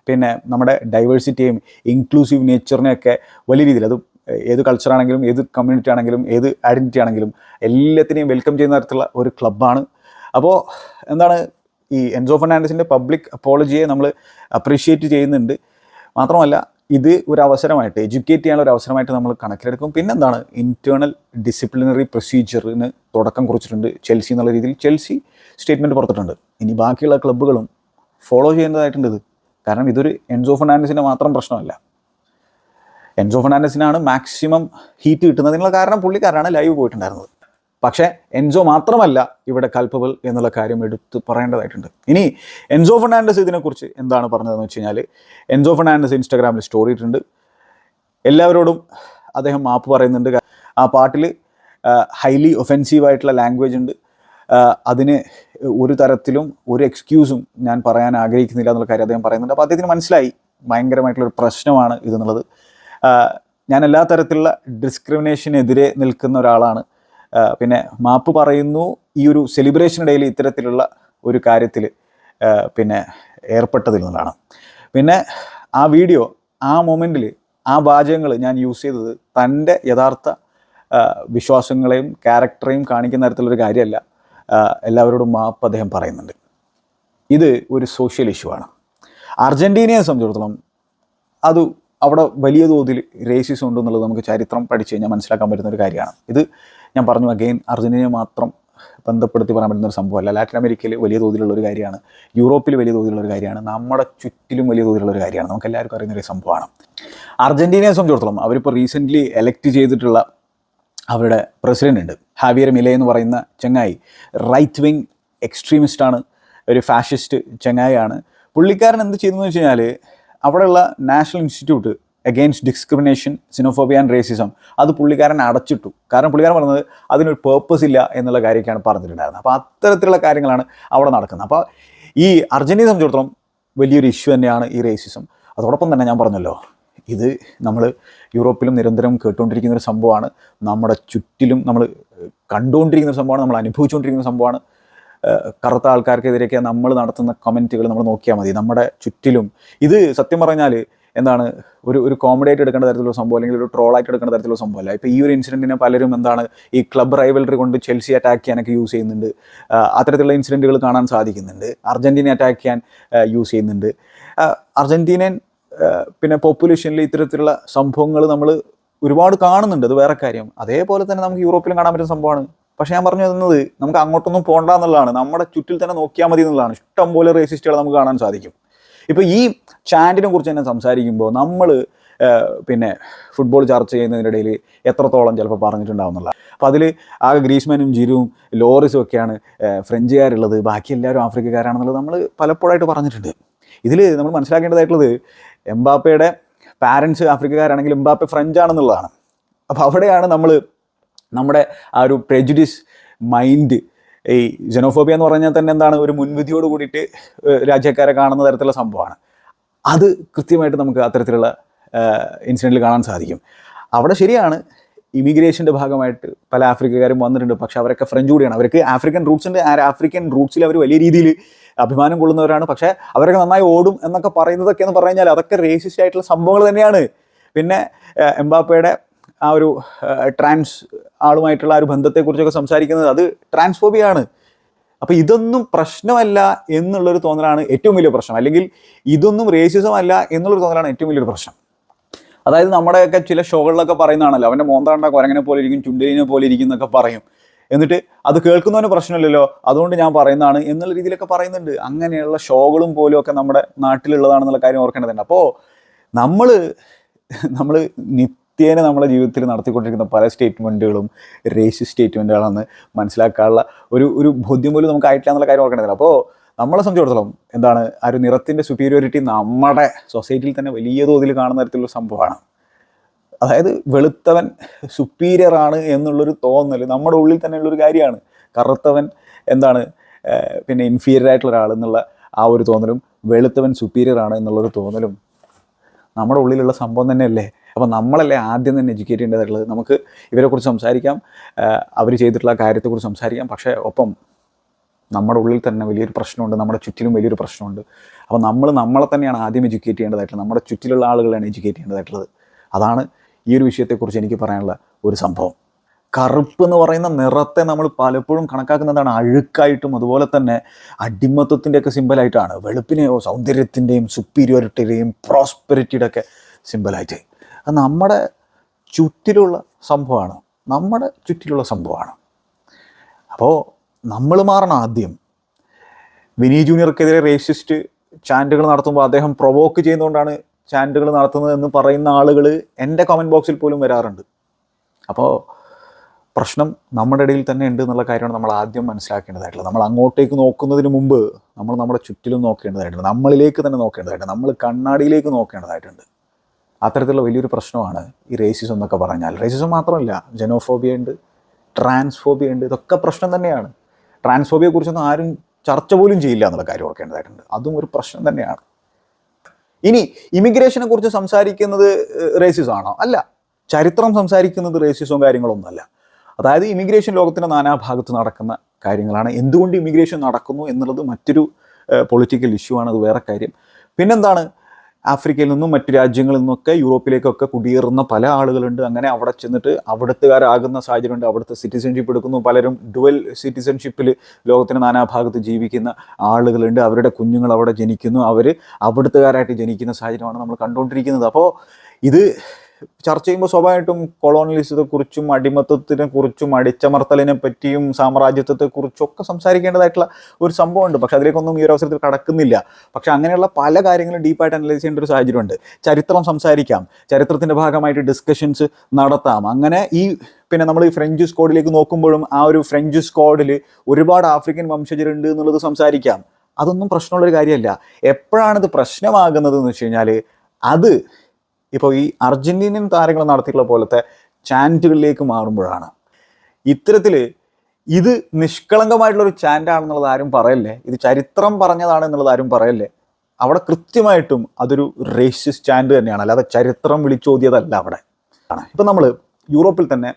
പിന്നെ നമ്മുടെ ഡൈവേഴ്സിറ്റിയും ഇൻക്ലൂസീവ് നേച്ചറിനെയൊക്കെ വലിയ രീതിയിൽ അത് ഏത് കൾച്ചറാണെങ്കിലും ഏത് കമ്മ്യൂണിറ്റി ആണെങ്കിലും ഏത് ഐഡന്റിറ്റി ആണെങ്കിലും എല്ലാത്തിനെയും വെൽക്കം ചെയ്യുന്ന തരത്തിലുള്ള ഒരു ക്ലബ്ബാണ് അപ്പോൾ എന്താണ് ഈ എൻസോ ഫെർണാണ്ടസിന്റെ പബ്ലിക് അപ്പോളജിയെ നമ്മൾ അപ്രീഷിയേറ്റ് ചെയ്യുന്നുണ്ട്. മാത്രമല്ല ഇത് ഒരു അവസരമായിട്ട് എഡ്യൂക്കേറ്റ് ചെയ്യാനുള്ള ഒരു അവസരമായിട്ട് നമ്മൾ കണക്കിലെടുക്കും. പിന്നെന്താണ്? ഇന്റേണൽ ഡിസിപ്ലിനറി പ്രൊസീജിയറിന് തുടക്കം കുറിച്ചിട്ടുണ്ട് ചെൽസി എന്നുള്ള രീതിയിൽ. ചെൽസി സ്റ്റേറ്റ്മെന്റ് പുറത്തിട്ടുണ്ട്. ഇനി ബാക്കിയുള്ള ക്ലബ്ബുകളും ഫോളോ ചെയ്യേണ്ടതായിട്ടുണ്ട് ഇത്. കാരണം ഇതൊരു എൻസോ ഫെർണാണ്ടസിന്റെ മാത്രം പ്രശ്നമല്ല. എൻസോ ഫെർണാണ്ടസിനാണ് മാക്സിമം ഹീറ്റ് കിട്ടുന്നതിനുള്ള കാരണം പുള്ളിക്കാരാണ് ലൈവ് പോയിട്ടുണ്ടായിരുന്നത്. പക്ഷേ എൻസോ മാത്രമല്ല ഇവിടെ കൽപ്പബിൾ എന്നുള്ള കാര്യം എടുത്ത് പറയേണ്ടതായിട്ടുണ്ട്. ഇനി എൻസോ ഫെർണാണ്ടസ് ഇതിനെക്കുറിച്ച് എന്താണ് പറഞ്ഞതെന്ന് വെച്ച് കഴിഞ്ഞാൽ എൻസോ ഫെർണാണ്ടസ് ഇൻസ്റ്റാഗ്രാമിൽ സ്റ്റോറി ഇട്ടിട്ടുണ്ട്. എല്ലാവരോടും അദ്ദേഹം മാപ്പ് പറയുന്നുണ്ട്. ആ പാട്ടിൽ ഹൈലി ഒഫെൻസീവ് ആയിട്ടുള്ള ലാംഗ്വേജ് ഉണ്ട്. അതിന് ഒരു തരത്തിലും ഒരു എക്സ്ക്യൂസും ഞാൻ പറയാൻ ആഗ്രഹിക്കുന്നില്ല എന്നുള്ള കാര്യം അദ്ദേഹം പറയുന്നുണ്ട്. അപ്പോൾ അദ്ദേഹത്തിന് മനസ്സിലായി ഭയങ്കരമായിട്ടുള്ളൊരു പ്രശ്നമാണ് ഇതെന്നുള്ളത്. ഞാൻ എല്ലാ തരത്തിലുള്ള ഡിസ്ക്രിമിനേഷനെതിരെ നിൽക്കുന്ന ഒരാളാണ്. പിന്നെ മാപ്പ് പറയുന്നു. ഈ ഒരു സെലിബ്രേഷനിടയിൽ ഇത്തരത്തിലുള്ള ഒരു കാര്യത്തിൽ പിന്നെ ഏർപ്പെട്ടതിൽ നിന്നാണ്. പിന്നെ ആ വീഡിയോ ആ മൊമെന്റിൽ ആ വാചകങ്ങൾ ഞാൻ യൂസ് ചെയ്തത് തന്റെ യഥാർത്ഥ വിശ്വാസങ്ങളെയും ക്യാരക്ടറെയും കാണിക്കുന്ന തരത്തിലൊരു കാര്യമല്ല. എല്ലാവരോടും മാപ്പ് അദ്ദേഹം പറയുന്നുണ്ട്. ഇത് ഒരു സോഷ്യൽ ഇഷ്യൂ ആണ്. അർജന്റീനയെ സംബന്ധിച്ചിടത്തോളം അത് അവിടെ വലിയ തോതിൽ റേസിസം ഉണ്ടെന്നുള്ളത് നമുക്ക് ചരിത്രം പഠിച്ചു കഴിഞ്ഞാൽ മനസ്സിലാക്കാൻ പറ്റുന്ന ഒരു കാര്യമാണ്. ഇത് ഞാൻ പറഞ്ഞു അഗെയിൻ അർജന്റീനയെ മാത്രം ബന്ധപ്പെടുത്തി പറയാൻ പറ്റുന്ന ഒരു സംഭവമല്ല. ലാറ്റിൻ അമേരിക്കയിൽ വലിയ തോതിലുള്ള ഒരു കാര്യമാണ്. യൂറോപ്പിൽ വലിയ തോതിലുള്ള ഒരു കാര്യമാണ്. നമ്മുടെ ചുറ്റിലും വലിയ തോതിലുള്ള ഒരു കാര്യമാണ്. നമുക്ക് എല്ലാവർക്കും അറിയുന്ന ഒരു സംഭവമാണ്. അർജന്റീനയെ സംബന്ധിച്ചിടത്തോളം അവരിപ്പോൾ റീസെന്റ്ലി എലക്ട് ചെയ്തിട്ടുള്ള അവരുടെ പ്രസിഡന്റ് ഉണ്ട്. ഹാവിയർ മിലേ എന്ന് പറയുന്ന ചങ്ങായി. റൈറ്റ് വിങ് എക്സ്ട്രീമിസ്റ്റാണ് ഒരു ഫാഷിസ്റ്റ് ചെങ്ങായാണ് പുള്ളിക്കാരൻ എന്ത് ചെയ്തെന്ന് വെച്ച് കഴിഞ്ഞാൽ അവിടെയുള്ള national institute against discrimination sinophobia and racism അത് പുള്ളിക്കാരൻ അടച്ചിട്ടു. കാരണം പുള്ളിക്കാരൻ പറഞ്ഞത് അതിനൊരു പേർപ്പസ് ഇല്ല എന്നുള്ള കാര്യമൊക്കെയാണ് പറഞ്ഞിട്ടുണ്ടായിരുന്നത്. അപ്പോൾ അത്തരത്തിലുള്ള കാര്യങ്ങളാണ് അവിടെ നടക്കുന്നത്. അപ്പോൾ ഈ അർജന്റീന സംബന്ധിച്ചിടത്തോളം വലിയൊരു ഇഷ്യൂ തന്നെയാണ് ഈ റേസിസം അതോടൊപ്പം തന്നെ ഞാൻ പറഞ്ഞല്ലോ ഇത് നമ്മൾ യൂറോപ്പിലും നിരന്തരം കേട്ടുകൊണ്ടിരിക്കുന്ന ഒരു സംഭവമാണ്. നമ്മുടെ ചുറ്റിലും നമ്മൾ കണ്ടുകൊണ്ടിരിക്കുന്ന ഒരു സംഭവമാണ്. നമ്മൾ അനുഭവിച്ചുകൊണ്ടിരിക്കുന്ന സംഭവമാണ്. കറുത്ത ആൾക്കാർക്കെതിരെയൊക്കെ നമ്മൾ നടത്തുന്ന കമന്റുകൾ നമ്മൾ നോക്കിയാൽ മതി. നമ്മുടെ ചുറ്റിലും. ഇത് സത്യം പറഞ്ഞാൽ എന്താണ് ഒരു ഒരു കോമഡി ആയിട്ട് എടുക്കേണ്ട തരത്തിലുള്ള സംഭവം അല്ലെങ്കിൽ ഒരു ട്രോൾ ട്രോളായിട്ട് എടുക്കേണ്ട തരത്തിലുള്ള സംഭവമല്ല ഇപ്പോൾ ഈ ഒരു ഇൻസിഡന്റിനെ പലരും എന്താണ് ഈ ക്ലബ് റൈവലറി കൊണ്ട് ചെൽസി അറ്റാക്ക് ചെയ്യാനൊക്കെ യൂസ് ചെയ്യുന്നുണ്ട്. അത്തരത്തിലുള്ള ഇൻസിഡന്റുകൾ കാണാൻ സാധിക്കുന്നുണ്ട്. അർജന്റീന അറ്റാക്ക് ചെയ്യാൻ യൂസ് ചെയ്യുന്നുണ്ട്. അർജന്റീനൻ പിന്നെ പോപ്പുലേഷനിൽ ഇത്തരത്തിലുള്ള സംഭവങ്ങൾ നമ്മൾ ഒരുപാട് കാണുന്നുണ്ട്. അത് വേറെ കാര്യം. അതേപോലെ തന്നെ നമുക്ക് യൂറോപ്പിലും കാണാൻ പറ്റുന്ന സംഭവമാണ്. പക്ഷേ ഞാൻ പറഞ്ഞു തന്നത് നമുക്ക് അങ്ങോട്ടൊന്നും പോകണ്ട എന്നുള്ളതാണ്. നമ്മുടെ ചുറ്റിൽ തന്നെ നോക്കിയാൽ മതി എന്നുള്ളതാണ്. ഇഷ്ടം പോലെ റേസിസ്റ്റുകൾ നമുക്ക് കാണാൻ സാധിക്കും. ഇപ്പോൾ ഈ ചാൻഡിനെ കുറിച്ച് തന്നെ സംസാരിക്കുമ്പോൾ നമ്മൾ പിന്നെ ഫുട്ബോൾ ചർച്ച ചെയ്യുന്നതിനിടയിൽ എത്രത്തോളം ചിലപ്പോൾ പറഞ്ഞിട്ടുണ്ടാവുന്നുള്ള അപ്പോൾ അതിൽ ആകെ ഗ്രീസ്മാനും ജിരുവും ലോറിസും ഒക്കെയാണ് ഫ്രഞ്ചുകാരുള്ളത്. ബാക്കി എല്ലാവരും ആഫ്രിക്കക്കാരാണെന്നുള്ളത് നമ്മൾ പലപ്പോഴായിട്ട് പറഞ്ഞിട്ടുണ്ട്. ഇതിൽ നമ്മൾ മനസ്സിലാക്കേണ്ടതായിട്ടുള്ളത് എംബാപ്പയുടെ പാരൻസ് ആഫ്രിക്കക്കാരാണെങ്കിൽ എംബാപ്പെ ഫ്രഞ്ച് ആണെന്നുള്ളതാണ് അപ്പോൾ അവിടെയാണ് നമ്മൾ നമ്മുടെ ആ ഒരു പ്രെജുഡിസ് മൈൻഡ് ഈ ജനോഫോബിയ എന്ന് പറഞ്ഞാൽ തന്നെ എന്താണ്? ഒരു മുൻവിധിയോട് കൂടിയിട്ട് രാജ്യക്കാരെ കാണുന്ന തരത്തിലുള്ള സംഭവമാണ്. അത് കൃത്യമായിട്ട് നമുക്ക് അത്തരത്തിലുള്ള ഇൻസിഡന്റിൽ കാണാൻ സാധിക്കും. അവിടെ ശരിയാണ് ഇമിഗ്രേഷന്റെ ഭാഗമായിട്ട് പല ആഫ്രിക്കക്കാരും വന്നിട്ടുണ്ട്. പക്ഷെ അവരൊക്കെ ഫ്രഞ്ച് കൂടിയാണ്. അവർക്ക് ആഫ്രിക്കൻ റൂട്ട്സിന്റെ ആഫ്രിക്കൻ റൂട്ട്സിൽ അവർ വലിയ രീതിയിൽ അഭിമാനം കൊള്ളുന്നവരാണ്. പക്ഷേ അവരൊക്കെ നന്നായി ഓടും എന്നൊക്കെ പറയുന്നതൊക്കെ എന്ന് പറഞ്ഞു കഴിഞ്ഞാൽ അതൊക്കെ റേസിസ്റ്റ് ആയിട്ടുള്ള സംഭവങ്ങൾ തന്നെയാണ്. പിന്നെ എംബാപ്പയുടെ ആ ഒരു ട്രാൻസ് ആളുമായിട്ടുള്ള ആ ഒരു ബന്ധത്തെക്കുറിച്ചൊക്കെ സംസാരിക്കുന്നത് അത് ട്രാൻസ്ഫോബിയാണ് അപ്പോൾ ഇതൊന്നും പ്രശ്നമല്ല എന്നുള്ളൊരു തോന്നലാണ് ഏറ്റവും വലിയ പ്രശ്നം. അല്ലെങ്കിൽ ഇതൊന്നും റേസിസം അല്ല എന്നുള്ളൊരു തോന്നലാണ് ഏറ്റവും വലിയൊരു പ്രശ്നം. അതായത് നമ്മുടെയൊക്കെ ചില ഷോകളിലൊക്കെ പറയുന്നതാണല്ലോ അവന്റെ മോന്താണ്ട കുരങ്ങനെ പോലെ ഇരിക്കും ചുണ്ടലിനെ പോലെ ഇരിക്കും എന്നൊക്കെ പറയും. എന്നിട്ട് അത് കേൾക്കുന്നവന് പ്രശ്നമില്ലല്ലോ അതുകൊണ്ട് ഞാൻ പറയുന്നതാണ് എന്നുള്ള രീതിയിലൊക്കെ പറയുന്നുണ്ട്. അങ്ങനെയുള്ള ഷോകളും പോലും ഒക്കെ നമ്മുടെ നാട്ടിലുള്ളതാണെന്നുള്ള കാര്യം ഓർക്കേണ്ടതുണ്ട്. അപ്പോൾ നമ്മൾ നമ്മൾ നിത്യേന നമ്മുടെ ജീവിതത്തിൽ നടത്തിക്കൊണ്ടിരിക്കുന്ന പല സ്റ്റേറ്റ്മെന്റുകളും റേസി സ്റ്റേറ്റ്മെന്റുകളാണെന്ന് മനസ്സിലാക്കാനുള്ള ഒരു ഒരു ബോധ്യം പോലും നമുക്ക് ആയിട്ടില്ല എന്നുള്ള കാര്യം ഓർക്കേണ്ടതില്ല. അപ്പോൾ നമ്മളെ സംബന്ധിച്ചിടത്തോളം എന്താണ് ആ ഒരു നിറത്തിന്റെ സുപ്പീരിയോറിറ്റി നമ്മുടെ സൊസൈറ്റിയിൽ തന്നെ വലിയ തോതിൽ കാണുന്ന തരത്തിലുള്ള സംഭവമാണ്. അതായത് വെളുത്തവൻ സുപ്പീരിയറാണ് എന്നുള്ളൊരു തോന്നൽ നമ്മുടെ ഉള്ളിൽ തന്നെ തന്നെയുള്ളൊരു കാര്യമാണ്. കറുത്തവൻ എന്താണ് പിന്നെ ഇൻഫീരിയർ ആയിട്ടുള്ള ഒരാൾ എന്നുള്ള ആ ഒരു തോന്നലും വെളുത്തവൻ സുപ്പീരിയർ ആണ് എന്നുള്ളൊരു തോന്നലും നമ്മുടെ ഉള്ളിലുള്ള സംഭവം തന്നെയല്ലേ? അപ്പോൾ നമ്മളല്ലേ ആദ്യം തന്നെ എഡ്യൂക്കേറ്റ് ചെയ്യേണ്ടതായിട്ടുള്ളത്? നമുക്ക് ഇവരെക്കുറിച്ച് സംസാരിക്കാം. അവർ ചെയ്തിട്ടുള്ള കാര്യത്തെക്കുറിച്ച് സംസാരിക്കാം. പക്ഷേ ഒപ്പം നമ്മുടെ ഉള്ളിൽ തന്നെ വലിയൊരു പ്രശ്നമുണ്ട്. നമ്മുടെ ചുറ്റിലും വലിയൊരു പ്രശ്നമുണ്ട്. അപ്പോൾ നമ്മൾ നമ്മളെ തന്നെയാണ് ആദ്യം എഡ്യൂക്കേറ്റ് ചെയ്യേണ്ടതായിട്ടുള്ളത്. നമ്മുടെ ചുറ്റിലുള്ള ആളുകളാണ് എഡ്യൂക്കേറ്റ് ചെയ്യേണ്ടതായിട്ടുള്ളത്. അതാണ് ഈ ഒരു വിഷയത്തെക്കുറിച്ച് എനിക്ക് പറയാനുള്ള ഒരു സംഭവം. കറുപ്പ് എന്ന് പറയുന്ന നിറത്തെ നമ്മൾ പലപ്പോഴും കണക്കാക്കുന്നതാണ് അഴുക്കായിട്ടും അതുപോലെ തന്നെ അടിമത്വത്തിന്റെയൊക്കെ സിമ്പലായിട്ടാണ് വെളുപ്പിനെയോ സൗന്ദര്യത്തിന്റെയും സുപ്പീരിയോറിറ്റിയുടെയും പ്രോസ്പെരിറ്റിയുടെ ഒക്കെ സിമ്പലായിട്ട് നമ്മുടെ ചുറ്റിലുള്ള സംഭവമാണ്. നമ്മുടെ ചുറ്റിലുള്ള സംഭവമാണ്. അപ്പോൾ നമ്മൾ മാറണം ആദ്യം. വിനി ജൂനിയർക്കെതിരെ റേസിസ്റ്റ് ചാന്റുകൾ നടത്തുമ്പോൾ അദ്ദേഹം പ്രൊവോക്ക് ചെയ്യുന്നതുകൊണ്ടാണ് ചാന്റുകൾ നടത്തുന്നത് എന്ന് പറയുന്ന ആളുകൾ എന്റെ കമന്റ് ബോക്സിൽ പോലും വരാറുണ്ട്. അപ്പോൾ പ്രശ്നം നമ്മുടെ ഇടയിൽ തന്നെ ഉണ്ട് എന്നുള്ള കാര്യമാണ് നമ്മൾ ആദ്യം മനസ്സിലാക്കേണ്ടതായിട്ടുള്ളത്. നമ്മൾ അങ്ങോട്ടേക്ക് നോക്കുന്നതിന് മുമ്പ് നമ്മൾ നമ്മുടെ ചുറ്റിലും നോക്കേണ്ടതായിട്ടുണ്ട്. നമ്മളിലേക്ക് തന്നെ നോക്കേണ്ടതായിട്ടുണ്ട്. നമ്മൾ കണ്ണാടിയിലേക്ക് നോക്കേണ്ടതായിട്ടുണ്ട്. അത്തരത്തിലുള്ള വലിയൊരു പ്രശ്നമാണ് ഈ റേസിസം എന്നൊക്കെ പറഞ്ഞാൽ. റേസിസം മാത്രമല്ല ജനോഫോബിയ ഉണ്ട് ട്രാൻസ്ഫോബിയ ഉണ്ട് ഇതൊക്കെ പ്രശ്നം തന്നെയാണ്. ട്രാൻസ്ഫോബിയെക്കുറിച്ചൊന്നും ആരും ചർച്ച പോലും ചെയ്യില്ല എന്നുള്ള കാര്യം ഓർക്കേണ്ടതായിട്ടുണ്ട്. അതും ഒരു പ്രശ്നം തന്നെയാണ്. ഇനി ഇമിഗ്രേഷനെ കുറിച്ച് സംസാരിക്കുന്നത് റേസിസം ആണോ? അല്ല. ചരിത്രം സംസാരിക്കുന്നത് റേസിസവും കാര്യങ്ങളൊന്നുമല്ല. അതായത് ഇമിഗ്രേഷൻ ലോകത്തിന്റെ നാനാഭാഗത്ത് നടക്കുന്ന കാര്യങ്ങളാണ്. എന്തുകൊണ്ട് ഇമിഗ്രേഷൻ നടക്കുന്നു എന്നുള്ളത് മറ്റൊരു പൊളിറ്റിക്കൽ ഇഷ്യൂ ആണ്. അത് വേറെ കാര്യം. പിന്നെന്താണ്? ആഫ്രിക്കയിൽ നിന്നും മറ്റു രാജ്യങ്ങളിൽ നിന്നൊക്കെ യൂറോപ്പിലേക്കൊക്കെ കുടിയേറുന്ന പല ആളുകളുണ്ട്. അങ്ങനെ അവിടെ ചെന്നിട്ട് അവിടുത്തുകാരാകുന്ന സാഹചര്യമുണ്ട്. അവിടുത്തെ സിറ്റിസൺഷിപ്പ് എടുക്കുന്നു. പലരും ഡുവൽ സിറ്റിസൺഷിപ്പിൽ ലോകത്തിന്റെ നാനാഭാഗത്ത് ജീവിക്കുന്ന ആളുകളുണ്ട്. അവരുടെ കുഞ്ഞുങ്ങൾ അവിടെ ജനിക്കുന്നു. അവർ അവിടുത്തുകാരായിട്ട് ജനിക്കുന്ന സാഹചര്യമാണ് നമ്മൾ കണ്ടുകൊണ്ടിരിക്കുന്നത്. അപ്പോൾ ഇത് ചർച്ച ചെയ്യുമ്പോൾ സ്വാഭാവികമായിട്ടും കൊളോണിയലിസത്തെ കുറിച്ചും അടിമത്തത്തിനെ കുറിച്ചും അടിച്ചമർത്തലിനെ പറ്റിയും സാമ്രാജ്യത്വത്തെ കുറിച്ചും ഒക്കെ സംസാരിക്കേണ്ടതായിട്ടുള്ള ഒരു സംഭവമുണ്ട്. പക്ഷെ അതിലേക്കൊന്നും ഈ ഒരു അവസരത്തിൽ കടക്കുന്നില്ല. പക്ഷെ അങ്ങനെയുള്ള പല കാര്യങ്ങളും ഡീപ്പായിട്ട് അനലൈസ് ചെയ്യേണ്ട ഒരു സാഹചര്യമുണ്ട്. ചരിത്രം സംസാരിക്കാം. ചരിത്രത്തിന്റെ ഭാഗമായിട്ട് ഡിസ്കഷൻസ് നടത്താം. അങ്ങനെ ഈ പിന്നെ നമ്മൾ ഈ ഫ്രഞ്ച് സ്ക്വാഡിലേക്ക് നോക്കുമ്പോഴും ആ ഒരു ഫ്രഞ്ച് സ്ക്വാഡിൽ ഒരുപാട് ആഫ്രിക്കൻ വംശജരുണ്ട് എന്നുള്ളത് സംസാരിക്കാം. അതൊന്നും പ്രശ്നമുള്ളൊരു കാര്യമല്ല. എപ്പോഴാണിത് പ്രശ്നമാകുന്നത് എന്ന് വെച്ച് കഴിഞ്ഞാൽ അത് ഇപ്പോൾ ഈ അർജന്റീനിയൻ താരങ്ങൾ നടത്തിയിട്ടുള്ള പോലത്തെ ചാന്റുകളിലേക്ക് മാറുമ്പോഴാണ്. ഇത്തരത്തിൽ ഇത് നിഷ്കളങ്കമായിട്ടുള്ളൊരു ചാന്റാണെന്നുള്ളത് ആരും പറയല്ലേ? ഇത് ചരിത്രം പറഞ്ഞതാണ് എന്നുള്ളത് ആരും പറയല്ലേ? അവിടെ കൃത്യമായിട്ടും അതൊരു റേഷ്യസ് ചാൻഡ് തന്നെയാണ്. അല്ലാതെ ചരിത്രം വിളിച്ചോതിയതല്ല അവിടെ. ഇപ്പം നമ്മൾ യൂറോപ്പിൽ തന്നെ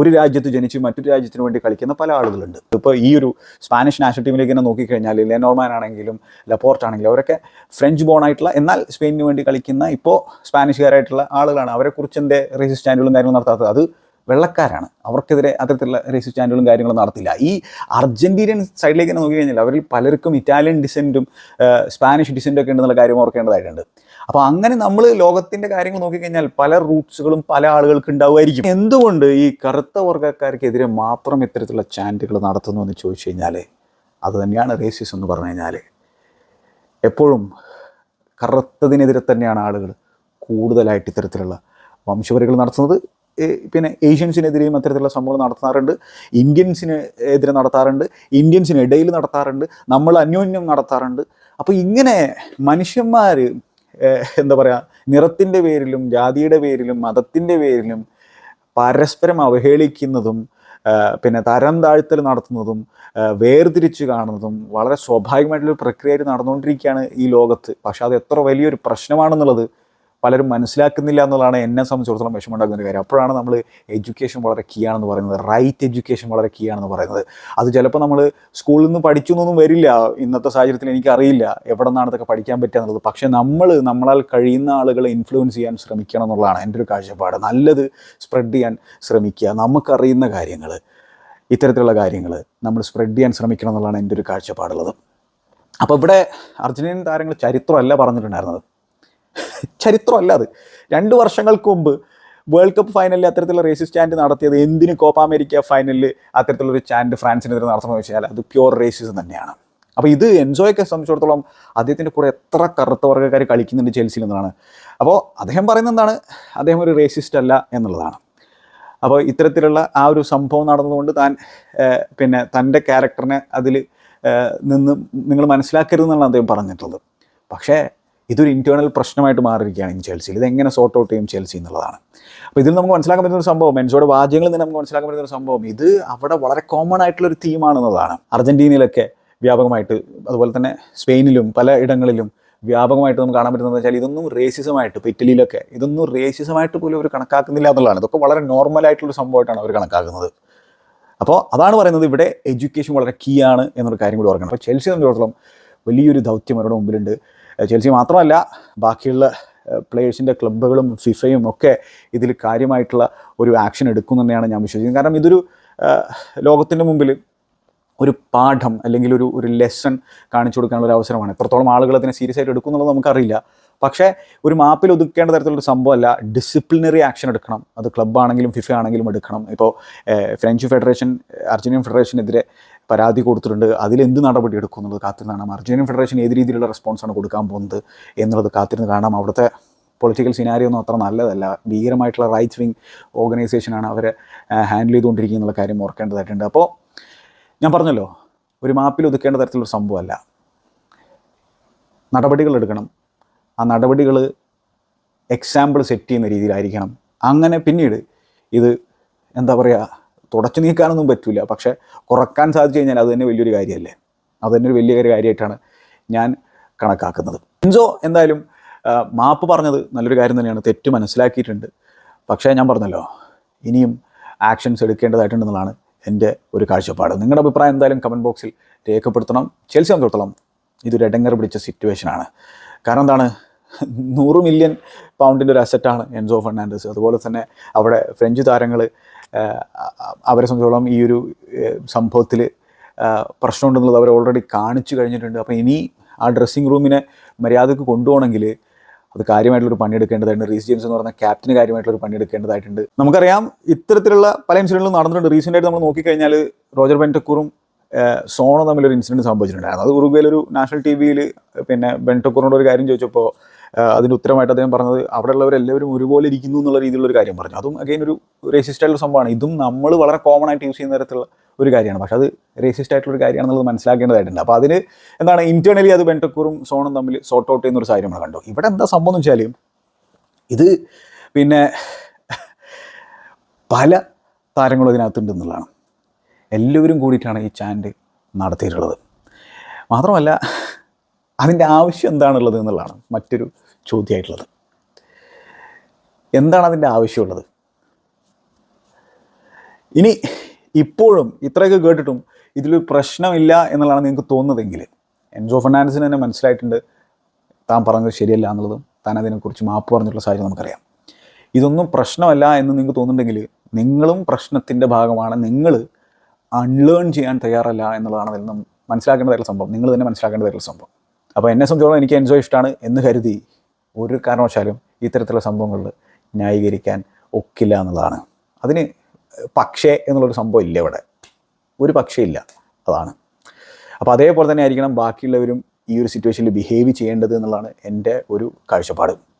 ഒരു രാജ്യത്ത് ജനിച്ച് മറ്റൊരു രാജ്യത്തിന് വേണ്ടി കളിക്കുന്ന പല ആളുകളുണ്ട്. ഇപ്പോൾ ഈ ഒരു സ്പാനിഷ് നാഷണൽ ടീമിലേക്ക് തന്നെ നോക്കിക്കഴിഞ്ഞാൽ ലെനോമാൻ ആണെങ്കിലും ലപ്പോർട്ട് ആണെങ്കിലും അവരൊക്കെ ഫ്രഞ്ച് ബോൺ ആയിട്ടുള്ള എന്നാൽ സ്പെയിനിന് വേണ്ടി കളിക്കുന്ന ഇപ്പോൾ സ്പാനിഷുകാരായിട്ടുള്ള ആളുകളാണ്. അവരെക്കുറിച്ച് എന്റെ റേസിസ് ചാനലുകളും കാര്യങ്ങളും നടത്താത്തത്? അത് വെള്ളക്കാരാണ്. അവർക്കെതിരെ അത്തരത്തിലുള്ള റേസിസ് ചാനലുകളും കാര്യങ്ങളും നടത്തില്ല. ഈ അർജന്റീനിയൻ സൈഡിലേക്ക് തന്നെ നോക്കിക്കഴിഞ്ഞാൽ അവരിൽ പലർക്കും ഇറ്റാലിയൻ ഡിസെന്റും സ്പാനിഷ് ഡിസെന്റും ഒക്കെ ഉണ്ടെന്നുള്ള കാര്യം ഓർക്കേണ്ടതായിട്ടുണ്ട്. അപ്പോൾ അങ്ങനെ നമ്മൾ ലോകത്തിന്റെ കാര്യങ്ങൾ നോക്കിക്കഴിഞ്ഞാൽ പല റൂട്ട്സുകളും പല ആളുകൾക്ക് ഉണ്ടാവുമായിരിക്കും എന്തുകൊണ്ട് ഈ കറുത്ത വർഗക്കാർക്കെതിരെ മാത്രം ഇത്തരത്തിലുള്ള ചാന്റുകൾ നടത്തുന്നു എന്ന് ചോദിച്ചു കഴിഞ്ഞാൽ അത് തന്നെയാണ് റേസിസ് എന്ന് പറഞ്ഞു കഴിഞ്ഞാൽ എപ്പോഴും കറുത്തതിനെതിരെ തന്നെയാണ് ആളുകൾ കൂടുതലായിട്ട് ഇത്തരത്തിലുള്ള വംശപരികൾ നടത്തുന്നത്. പിന്നെ ഏഷ്യൻസിനെതിരെയും അത്തരത്തിലുള്ള സംഭവങ്ങൾ നടത്താറുണ്ട്. ഇന്ത്യൻസിന് എതിരെ നടത്താറുണ്ട്. ഇന്ത്യൻസിന് ഇടയിൽ നടത്താറുണ്ട്. നമ്മൾ അന്യോന്യം നടത്താറുണ്ട്. അപ്പോൾ ഇങ്ങനെ മനുഷ്യന്മാർ എന്താ പറയുക നിറത്തിന്റെ പേരിലും ജാതിയുടെ പേരിലും മതത്തിന്റെ പേരിലും പരസ്പരം അവഹേളിക്കുന്നതും പിന്നെ തരം താഴ്ത്തൽ നടത്തുന്നതും വേർതിരിച്ച് കാണുന്നതും വളരെ സ്വാഭാവികമായിട്ടുള്ള പ്രക്രിയയായിട്ട് നടന്നുകൊണ്ടിരിക്കുകയാണ് ഈ ലോകത്ത്. പക്ഷേ അത് എത്ര വലിയൊരു പ്രശ്നമാണെന്നുള്ളത് പലരും മനസ്സിലാക്കുന്നില്ല എന്നുള്ളതാണ് എന്നെ സംബന്ധിച്ചിടത്തോളം വിഷമമുണ്ടാക്കുന്ന ഒരു കാര്യം. അപ്പോഴാണ് നമ്മൾ എഡ്യൂക്കേഷൻ വളരെ കീ ആണെന്ന് പറയുന്നത്. റൈറ്റ് എഡ്യൂക്കേഷൻ വളരെ കീ ആണെന്ന് പറയുന്നത്. അത് ചിലപ്പോൾ നമ്മൾ സ്കൂളിൽ നിന്ന് പഠിച്ചു എന്നൊന്നും വരില്ല. ഇന്നത്തെ സാഹചര്യത്തിൽ എനിക്കറിയില്ല. എവിടെ നിന്നാണ് ഇതൊക്കെ പഠിക്കാൻ പറ്റുക എന്നുള്ളത്. പക്ഷേ നമ്മൾ നമ്മളാൽ കഴിയുന്ന ആളുകളെ ഇൻഫ്ലുവൻസ് ചെയ്യാൻ ശ്രമിക്കണം എന്നുള്ളതാണ് എന്റെ ഒരു കാഴ്ചപ്പാട്. നല്ലത് സ്പ്രെഡ് ചെയ്യാൻ ശ്രമിക്കുക. നമുക്കറിയുന്ന കാര്യങ്ങൾ ഇത്തരത്തിലുള്ള കാര്യങ്ങൾ നമ്മൾ സ്പ്രെഡ് ചെയ്യാൻ ശ്രമിക്കണം എന്നുള്ളതാണ് എന്റെ ഒരു കാഴ്ചപ്പാടുള്ളത്. അപ്പോൾ ഇവിടെ അർജന്റീനൻ താരങ്ങൾ ചരിത്രമല്ല പറഞ്ഞിട്ടുണ്ടായിരുന്നത്. ചരിത്രമല്ല അത്. രണ്ട് വർഷങ്ങൾക്ക് മുമ്പ് വേൾഡ് കപ്പ് ഫൈനലിൽ അത്തരത്തിലുള്ള റേസിസ് സ്റ്റാൻഡ് നടത്തിയത് എന്തിന് കോപ്പ അമേരിക്ക ഫൈനലിൽ അത്തരത്തിലുള്ള ഒരു സ്റ്റാൻഡ് ഫ്രാൻസിനെതിരെ നടത്തണമെന്ന് വെച്ചാൽ അത് പ്യുവർ റേസിസം തന്നെയാണ്. അപ്പോൾ ഇത് എൻജോയ്ക്കെ സംബന്ധിച്ചിടത്തോളം അദ്ദേഹത്തിന്റെ കൂടെ എത്ര കറുത്ത വർഗക്കാർ കളിക്കുന്നുണ്ട് ചെൽസിയിൽ എന്നതാണ്. അപ്പോൾ അദ്ദേഹം പറയുന്ന എന്താണ്? അദ്ദേഹം ഒരു റേസിസ്റ്റ് അല്ല എന്നുള്ളതാണ്. അപ്പോൾ ഇത്തരത്തിലുള്ള ആ ഒരു സംഭവം നടന്നതുകൊണ്ട് താൻ പിന്നെ തന്റെ ക്യാരക്ടറിനെ അതിൽ നിന്ന് നിങ്ങൾ മനസ്സിലാക്കരുതെന്നാണ് അദ്ദേഹം പറഞ്ഞിട്ടുള്ളത്. പക്ഷേ ഇതൊരു ഇന്റേർണൽ പ്രശ്നമായിട്ട് മാറിയിരിക്കുകയാണ് ഈ ചെൽസിയിൽ ഇതെങ്ങനെ സോർട്ട് ഔട്ട് ചെയ്യും ചെൽസി എന്നുള്ളതാണ്. അപ്പോൾ ഇതിൽ നമുക്ക് മനസ്സിലാക്കാൻ പറ്റുന്ന ഒരു സംഭവം മെൻസോയുടെ വാദ്യങ്ങളിൽ നിന്ന് നമുക്ക് മനസ്സിലാക്കാൻ പറ്റുന്ന ഒരു സംഭവം ഇത് അവിടെ വളരെ കോമൺ ആയിട്ടുള്ള ഒരു തീമാണെന്നതാണ് അർജന്റീനയിലൊക്കെ വ്യാപകമായിട്ട് അതുപോലെ തന്നെ സ്പെയിനിലും പല ഇടങ്ങളിലും വ്യാപകമായിട്ട് നമുക്ക് കാണാൻ പറ്റുന്നത് വെച്ചാൽ ഇതൊന്നും റേസിസമായിട്ട് ഇപ്പോൾ ഇറ്റലിയിലൊക്കെ ഇതൊന്നും റേസിസമായിട്ട് പോലും അവർ കണക്കാക്കുന്നില്ല എന്നുള്ളതാണ്. ഇതൊക്കെ വളരെ നോർമൽ ആയിട്ടുള്ള സംഭവമായിട്ടാണ് അവർ കണക്കാക്കുന്നത്. അപ്പോൾ അതാണ് പറയുന്നത് ഇവിടെ എഡ്യൂക്കേഷൻ വളരെ കീ ആണ് എന്നൊരു കാര്യം കൂടി ഓർക്കണം. അപ്പോൾ ചെൽസി സംബന്ധിച്ചിടത്തോളം വലിയൊരു ദൗത്യം അവരുടെ മുമ്പിലുണ്ട്. ചെൽസി മാത്രമല്ല ബാക്കിയുള്ള പ്ലേയേഴ്സിന്റെ ക്ലബ്ബുകളും ഫിഫയും ഒക്കെ ഇതിൽ കാര്യമായിട്ടുള്ള ഒരു ആക്ഷൻ എടുക്കും തന്നെയാണ് ഞാൻ വിശ്വസിക്കുന്നത്. കാരണം ഇതൊരു ലോകത്തിന്റെ മുമ്പിൽ ഒരു പാഠം അല്ലെങ്കിൽ ഒരു ഒരു ലെസൺ കാണിച്ചു കൊടുക്കാനുള്ള ഒരു അവസരമാണ്. എത്രത്തോളം ആളുകൾ അതിനെ സീരിയസ് ആയിട്ട് എടുക്കും എന്നുള്ളത് നമുക്കറിയില്ല. പക്ഷേ ഒരു മാപ്പിൽ ഒതുക്കേണ്ട തരത്തിലുള്ള സംഭവമല്ല ഡിസിപ്ലിനറി ആക്ഷൻ എടുക്കണം. അത് ക്ലബ്ബാണെങ്കിലും ഫിഫ ആണെങ്കിലും എടുക്കണം. ഇപ്പോൾ ഫ്രഞ്ച് ഫെഡറേഷൻ അർജന്റീൻ ഫെഡറേഷനെതിരെ പരാതി കൊടുത്തിട്ടുണ്ട്. അതിലെന്ത് നടപടി എടുക്കും എന്നുള്ളത് കാത്തിരുന്ന് കാണാം ഫെഡറേഷൻ ഏത് രീതിയിലുള്ള റെസ്പോൺസാണ് കൊടുക്കാൻ പോകുന്നത് എന്നുള്ളത് കാത്തിരുന്ന് കാണാം. അവിടുത്തെ പൊളിറ്റിക്കൽ സിനാരിയോ ഒന്നും അത്ര നല്ലതല്ല. ഭീകരമായിട്ടുള്ള റൈറ്റ് വിങ് ഓർഗനൈസേഷനാണ് അവരെ ഹാൻഡിൽ ചെയ്തുകൊണ്ടിരിക്കുന്ന കാര്യം ഓർക്കേണ്ടതായിട്ടുണ്ട്. അപ്പോൾ ഞാൻ പറഞ്ഞല്ലോ ഒരു മാപ്പിൽ ഒതുക്കേണ്ട തരത്തിലുള്ള സംഭവമല്ല നടപടികൾ എടുക്കണം. ആ നടപടികൾ എക്സാമ്പിൾ സെറ്റ് ചെയ്യുന്ന രീതിയിലായിരിക്കണം. അങ്ങനെ പിന്നീട് ഇത് എന്താ പറയുക തുടച്ചു നീക്കാനൊന്നും പറ്റില്ല പക്ഷേ കുറയ്ക്കാൻ സാധിച്ചു കഴിഞ്ഞാൽ അത് തന്നെ വലിയൊരു കാര്യമല്ലേ? അത് തന്നെ ഒരു വലിയൊരു കാര്യമായിട്ടാണ് ഞാൻ കണക്കാക്കുന്നത്. എൻസോ എന്തായാലും മാപ്പ് പറഞ്ഞത് നല്ലൊരു കാര്യം തന്നെയാണ്. തെറ്റ് മനസ്സിലാക്കിയിട്ടുണ്ട്. പക്ഷേ ഞാൻ പറഞ്ഞല്ലോ ഇനിയും ആക്ഷൻസ് എടുക്കേണ്ടതായിട്ടുണ്ടെന്നുള്ളതാണ് എന്റെ ഒരു കാഴ്ചപ്പാട്. നിങ്ങളുടെ അഭിപ്രായം എന്തായാലും കമന്റ് ബോക്സിൽ രേഖപ്പെടുത്തണം. ചെൽസി സംബന്ധിച്ചിടത്തോളം ഇതൊരു ഇടങ്ങർ പിടിച്ച സിറ്റുവേഷനാണ് കാരണം എന്താണ്? നൂറ് മില്യൺ പൗണ്ടിന്റെ ഒരു അസറ്റാണ് എൻസോ ഫെർണാണ്ടസ്. അതുപോലെ തന്നെ അവിടെ ഫ്രഞ്ച് താരങ്ങൾ അവരെ സംബന്ധിച്ചോളം ഈ ഒരു സംഭവത്തിൽ പ്രശ്നമുണ്ടെന്നുള്ളത് അവർ ഓൾറെഡി കാണിച്ചു കഴിഞ്ഞിട്ടുണ്ട്. അപ്പോൾ ഇനി ആ ഡ്രസ്സിങ് റൂമിനെ മര്യാദയ്ക്ക് കൊണ്ടുപോകണമെങ്കിൽ അത് കാര്യമായിട്ടുള്ളൊരു പണിയെടുക്കേണ്ടതായിട്ടുണ്ട്. റീസ് ജെയിംസ് എന്ന് പറഞ്ഞ ക്യാപ്റ്റന് കാര്യമായിട്ടുള്ളൊരു പണിയെടുക്കേണ്ടതായിട്ടുണ്ട്. നമുക്കറിയാം ഇത്തരത്തിലുള്ള പല ഇൻസിഡന്റുകളും നടന്നിട്ടുണ്ട്. റീസെന്റ് ആയിട്ട് നമ്മൾ നോക്കിക്കഴിഞ്ഞാൽ റോജർ ബെന്റക്കൂറും സോണോ തമ്മിലൊരു ഇൻസിഡന്റ് സംഭവിച്ചിട്ടുണ്ടായിരുന്നു. അത് ഉറുഗ്വേലൊരു നാഷണൽ ടി വിയിൽ പിന്നെ ബെന്റക്കൂറിനോട് ഒരു കാര്യം ചോദിച്ചപ്പോൾ അതിന് ഉത്തരമായിട്ട് അദ്ദേഹം പറഞ്ഞത് അവിടെയുള്ളവരെല്ലാവരും ഒരുപോലെ ഇരിക്കുന്നു എന്നുള്ള രീതിയിലുള്ള ഒരു കാര്യം പറഞ്ഞു. അതും അഗൈൻ ഒരു റേസിസ്റ്റ് ആയിട്ടുള്ള സംഭവമാണ്. ഇതും നമ്മൾ വളരെ കോമൺ ആയിട്ട് യൂസ് ചെയ്യുന്ന തരത്തിലുള്ള ഒരു കാര്യമാണ്. പക്ഷെ അത് റേസിസ്റ്റ് ആയിട്ടുള്ള ഒരു കാര്യമാണെന്നുള്ളത് മനസ്സിലാക്കേണ്ടതായിട്ടുണ്ട്. അപ്പോൾ അതിന് എന്താണ് ഇന്റേണലി അത് ബെന്റക്കൂറും സോണും തമ്മിൽ സോർട്ട് ഔട്ട് ചെയ്യുന്ന ഒരു സാഹചര്യം നമ്മൾ കണ്ടു. ഇവിടെ എന്താ സംഭവം എന്ന് വെച്ചാൽ ഇത് പിന്നെ പല താരങ്ങളും ഇതിനകത്തുണ്ട് എന്നുള്ളതാണ്. എല്ലാവരും കൂടിയിട്ടാണ് ഈ ചാൻഡ് നടത്തിയിട്ടുള്ളത്. മാത്രമല്ല അതിന്റെ ആവശ്യം എന്താണുള്ളത് എന്നുള്ളതാണ് മറ്റൊരു ചോദ്യമായിട്ടുള്ളത്. എന്താണ് അതിന്റെ ആവശ്യമുള്ളത്? ഇനി ഇപ്പോഴും ഇത്രയൊക്കെ കേട്ടിട്ടും ഇതിലൊരു പ്രശ്നമില്ല എന്നുള്ളതാണ് നിങ്ങൾക്ക് തോന്നുന്നതെങ്കിൽ എൻജോ ഫെർണാൻഡസിന് തന്നെ മനസ്സിലായിട്ടുണ്ട് താൻ പറഞ്ഞത് ശരിയല്ല എന്നുള്ളതും താൻ അതിനെക്കുറിച്ച് മാപ്പ് പറഞ്ഞിട്ടുള്ള സാഹചര്യം നമുക്കറിയാം. ഇതൊന്നും പ്രശ്നമല്ല എന്ന് നിങ്ങൾക്ക് തോന്നുന്നുണ്ടെങ്കിൽ നിങ്ങളും പ്രശ്നത്തിന്റെ ഭാഗമാണ്. നിങ്ങൾ അൺലേൺ ചെയ്യാൻ തയ്യാറല്ല എന്നുള്ളതാണ് അതിൽ നിന്നും മനസ്സിലാക്കേണ്ടതായിട്ടുള്ള സംഭവം. നിങ്ങൾ തന്നെ മനസ്സിലാക്കേണ്ടതായിട്ടുള്ള സംഭവം. അപ്പോൾ എന്നെ സംബന്ധിച്ചോളം എനിക്ക് എൻജോയ് ഇഷ്ടമാണ് എന്ന് കരുതി ഒരു കാരണവശാലും ഇത്തരത്തിലുള്ള സംഭവങ്ങളിൽ ന്യായീകരിക്കാൻ ഒക്കില്ല എന്നുള്ളതാണ്. അതിന് പക്ഷേ എന്നുള്ളൊരു സംഭവം ഇല്ല ഇവിടെ. ഒരു പക്ഷേ ഇല്ല. അതാണ്. അപ്പോൾ അതേപോലെ തന്നെ ആയിരിക്കണം ബാക്കിയുള്ളവരും ഈ ഒരു സിറ്റുവേഷനിൽ ബിഹേവ് ചെയ്യേണ്ടത് എന്നുള്ളതാണ് എന്റെ ഒരു കാഴ്ചപ്പാട്.